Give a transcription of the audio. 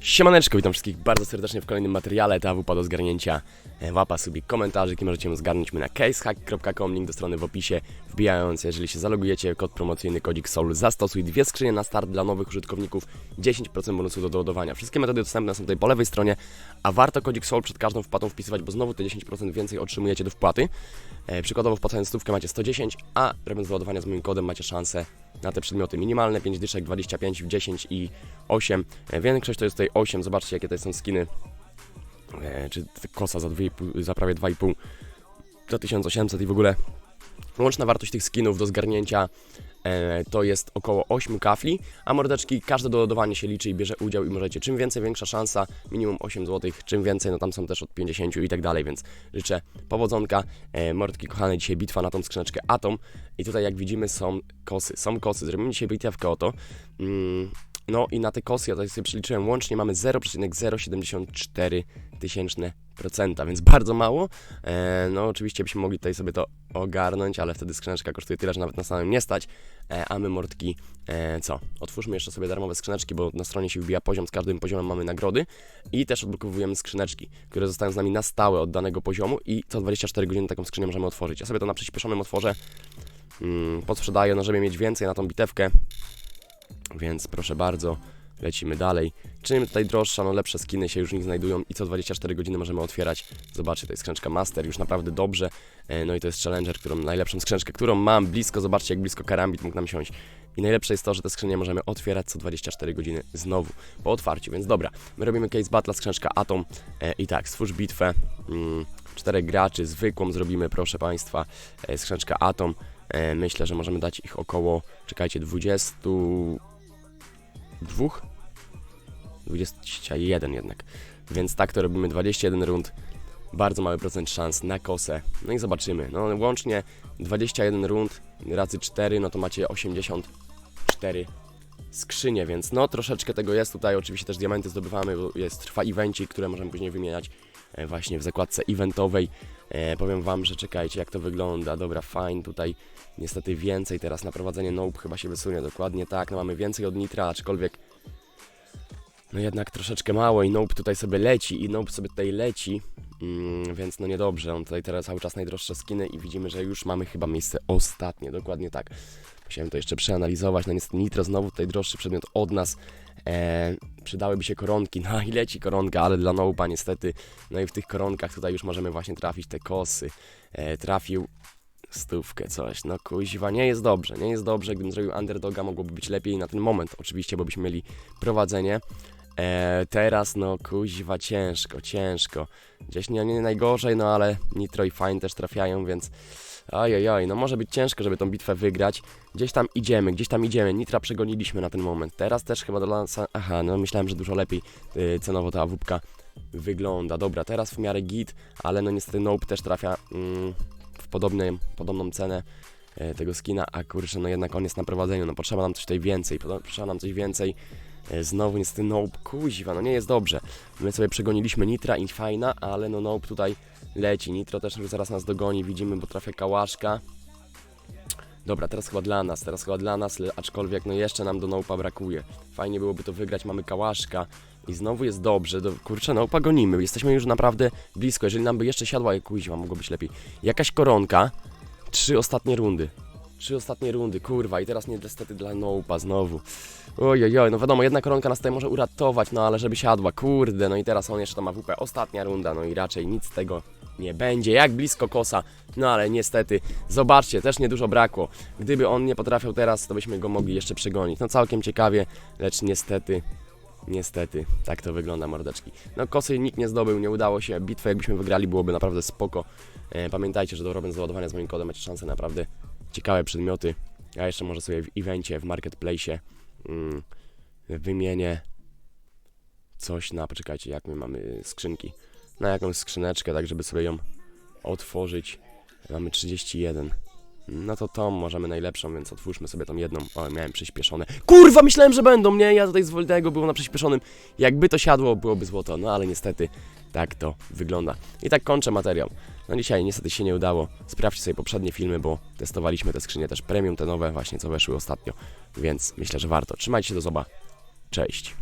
Siemaneczko, witam wszystkich bardzo serdecznie w kolejnym materiale TAWP do zgarnięcia. E, Łapa sobie komentarzy, jaki możecie ją zgarnąć my na casehack.com, link do strony w opisie. Wbijając, jeżeli się zalogujecie, kod promocyjny kodzik SOUL zastosuj dwie skrzynie na start dla nowych użytkowników, 10% bonusu do doładowania. Wszystkie metody dostępne są tutaj po lewej stronie, a warto kodzik SOUL przed każdą wpłatą wpisywać, bo znowu te 10% więcej otrzymujecie do wpłaty. E, Przykładowo wpłacając stówkę macie 110, a robiąc doładowania z moim kodem macie szansę na te przedmioty minimalne, 5 dyszek, 25, 10 i 8. E, Większość to jest tutaj 8, zobaczcie jakie to są skiny. E, Czy kosa za, 2,5 za prawie 2,5 za 1800 i w ogóle łączna wartość tych skinów do zgarnięcia e, to jest około 8 kafli, a mordeczki, każde doładowanie się liczy i bierze udział i możecie, czym więcej, większa szansa, minimum 8 zł, czym więcej, no tam są też od 50 i tak dalej, więc życzę powodzonka. E, mordki kochane, dzisiaj bitwa na tą skrzyneczkę Atom i tutaj jak widzimy są kosy, są kosy, zrobimy dzisiaj bitewkę o to. Mm, no i na te kosy, ja tutaj sobie przeliczyłem, łącznie mamy 0,074 tysięczne procenta, więc bardzo mało. E, no oczywiście byśmy mogli tutaj sobie to ogarnąć, ale wtedy skrzyneczka kosztuje tyle, że nawet na samym nie stać. E, a my mordki, e, co? Otwórzmy jeszcze sobie darmowe skrzyneczki, bo na stronie się wbija poziom, z każdym poziomem mamy nagrody i też odblokowujemy skrzyneczki, które zostają z nami na stałe od danego poziomu i co 24 godziny taką skrzynię możemy otworzyć. Ja sobie to na przyspieszonym otworzę, mm, podsprzedaję, no żeby mieć więcej na tą bitewkę, więc proszę bardzo, lecimy dalej. Czym tutaj droższa, no lepsze skiny się już w nich znajdują i co 24 godziny możemy otwierać. Zobaczcie, to jest skrzyneczka Master, już naprawdę dobrze. E, No i to jest Challenger, którą, najlepszą skrzyneczkę, którą mam blisko, zobaczcie jak blisko Karambit mógł nam siąść. I najlepsze jest to, że te skrzynie możemy otwierać co 24 godziny znowu, po otwarciu, więc dobra. My robimy case battle, skrzyneczka Atom e, i tak, stwórz bitwę. Mm, czterech graczy, zwykłą zrobimy, proszę Państwa, e, skrzyneczka Atom. Myślę, że możemy dać ich około, czekajcie, 22? 21 jednak. Więc tak to robimy 21 rund. Bardzo mały procent szans na kosę. No i zobaczymy. No łącznie 21 rund razy 4, no to macie 84 skrzynie, więc no troszeczkę tego jest tutaj. Oczywiście też diamenty zdobywamy, bo jest trwa evencik, które możemy później wymieniać właśnie w zakładce eventowej. E, powiem wam, że czekajcie jak to wygląda. Dobra, fajnie tutaj niestety więcej teraz na prowadzenie nope chyba się wysunie dokładnie tak. No mamy więcej od nitra, aczkolwiek no jednak troszeczkę mało i Nope tutaj sobie leci i Nope sobie tutaj leci, mm, więc no niedobrze, on tutaj teraz cały czas najdroższe skiny i widzimy, że już mamy chyba miejsce ostatnie, dokładnie tak. Musiałem to jeszcze przeanalizować, no niestety Nitro znowu tutaj droższy przedmiot od nas, e, przydałyby się koronki, no i leci koronka, ale dla Nope'a niestety, no i w tych koronkach tutaj już możemy właśnie trafić te kosy, e, trafił stówkę, coś. No kuźwa, nie jest dobrze, nie jest dobrze. Gdybym zrobił underdoga, mogłoby być lepiej na ten moment, oczywiście, bo byśmy mieli prowadzenie. E, teraz, no kuźwa, ciężko, ciężko. Gdzieś nie, nie najgorzej, no ale Nitro i Fine też trafiają, więc ojojoj, no może być ciężko, żeby tą bitwę wygrać. Gdzieś tam idziemy, gdzieś tam idziemy. Nitra przegoniliśmy na ten moment. Teraz też chyba do lansa... Aha, no myślałem, że dużo lepiej y, cenowo ta awupka wygląda. Dobra, teraz w miarę git, ale no niestety Nope też trafia mm, w podobnej, podobną cenę e, tego skina, a kurczę, no jednak on jest na prowadzeniu, no potrzeba nam coś tutaj więcej, potrzeba nam coś więcej. E, Znowu niestety Nope, kuźwa, no nie jest dobrze. My sobie przegoniliśmy Nitra i fajna, ale no Nope tutaj leci. Nitro też już zaraz nas dogoni, widzimy, bo trafia kałaszka. Dobra, teraz chyba dla nas, teraz chyba dla nas, aczkolwiek no jeszcze nam do Nope'a brakuje. Fajnie byłoby to wygrać, mamy kałaszka i znowu jest dobrze, do, kurczę, Nope'a gonimy, jesteśmy już naprawdę blisko, jeżeli nam by jeszcze siadła, kuźwa, mogło być lepiej. Jakaś koronka, trzy ostatnie rundy. Trzy ostatnie rundy, kurwa, i teraz nie niestety dla Nope'a znowu. Ojojoj, no wiadomo, jedna koronka nas tutaj może uratować, no ale żeby siadła, kurde, no i teraz on jeszcze to ma WP, ostatnia runda, no i raczej nic z tego nie będzie, jak blisko kosa, no ale niestety, zobaczcie, też niedużo brakło. Gdyby on nie potrafiał teraz, to byśmy go mogli jeszcze przegonić. No całkiem ciekawie, lecz niestety, niestety, tak to wygląda mordeczki. No kosy nikt nie zdobył, nie udało się, bitwę jakbyśmy wygrali byłoby naprawdę spoko. E, pamiętajcie, że do robiąc załadowania z moim kodem macie szansę na naprawdę ciekawe przedmioty. Ja jeszcze może sobie w evencie, w marketplace mm, wymienię coś na, poczekajcie, jak my mamy skrzynki, na jakąś skrzyneczkę, tak żeby sobie ją otworzyć. Mamy 31. No to tą możemy najlepszą, więc otwórzmy sobie tą jedną. O, miałem przyspieszone. Kurwa, myślałem, że będą, nie? Ja tutaj z wolnego było na przyspieszonym. Jakby to siadło, byłoby złoto. No ale niestety tak to wygląda. I tak kończę materiał. No dzisiaj niestety się nie udało. Sprawdźcie sobie poprzednie filmy, bo testowaliśmy te skrzynie też premium, te nowe właśnie, co weszły ostatnio. Więc myślę, że warto. Trzymajcie się do zoba. Cześć.